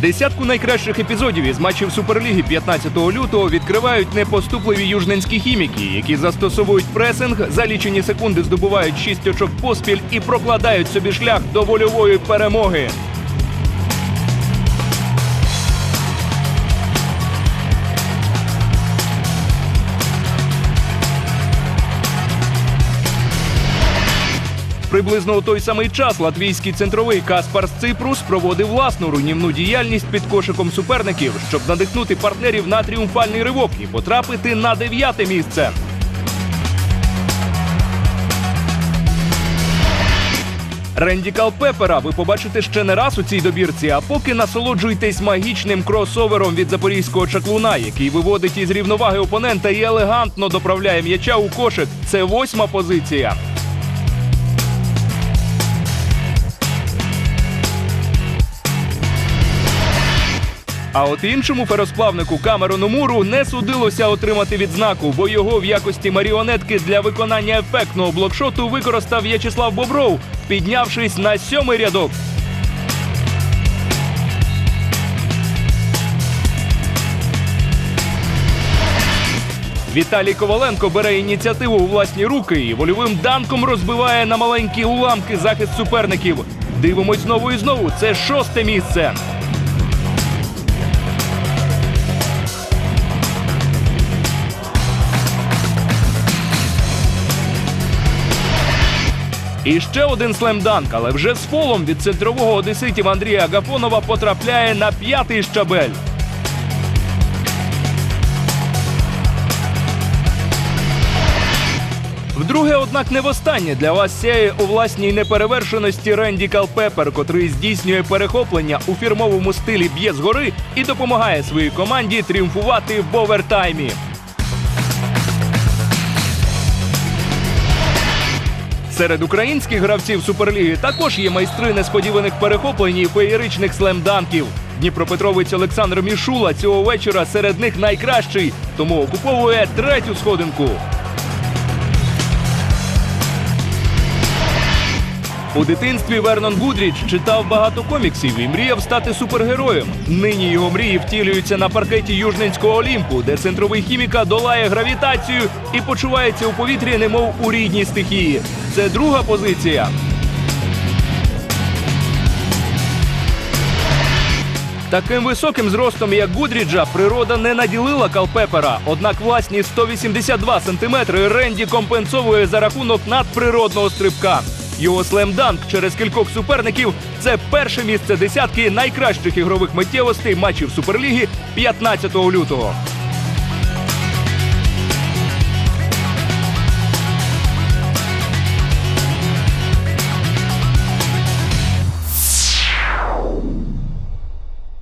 Десятку найкращих епізодів із матчів Суперліги 15 лютого відкривають непоступливі южненські хіміки, які застосовують пресинг, за лічені секунди здобувають шість очок поспіль і прокладають собі шлях до вольової перемоги. Приблизно у той самий час латвійський центровий Каспар Сципрус проводив власну руйнівну діяльність під кошиком суперників, щоб надихнути партнерів на тріумфальний ривок і потрапити на дев'яте місце. Ренді Калпепера ви побачите ще не раз у цій добірці, а поки насолоджуйтесь магічним кросовером від запорізького чаклуна, який виводить із рівноваги опонента і елегантно доправляє м'яча у кошик. Це восьма позиція. А от іншому феросплавнику Камерону Муру не судилося отримати відзнаку, бо його в якості маріонетки для виконання ефектного блокшоту використав В'ячеслав Бобров, піднявшись на сьомий рядок. Віталій Коваленко бере ініціативу у власні руки і вольовим данком розбиває на маленькі уламки захист суперників. Дивимось знову і знову. Це шосте місце. І ще один слемданк, але вже з фолом від центрового одеситів Андрія Агафонова потрапляє на п'ятий щабель. Вдруге, однак, не востаннє для вас сяє у власній неперевершеності Ренді Калпепер, котрий здійснює перехоплення у фірмовому стилі б'є згори і допомагає своїй команді тріумфувати в овертаймі. Серед українських гравців Суперліги також є майстри несподіваних перехоплень і феєричних слемданків. Дніпропетровець Олександр Мішула цього вечора серед них найкращий, тому окуповує третю сходинку. У дитинстві Вернон Гудріч читав багато коміксів і мріяв стати супергероєм. Нині його мрії втілюються на паркеті Южненського Олімпу, де центровий хіміка долає гравітацію і почувається у повітрі, немов у рідній стихії. Це друга позиція. Таким високим зростом, як Гудріджа, природа не наділила Калпепера. Однак власні 182 сантиметри Ренді компенсовує за рахунок надприродного стрибка. Його слемданк через кількох суперників це перше місце десятки найкращих ігрових миттєвостей матчів Суперліги 15 лютого.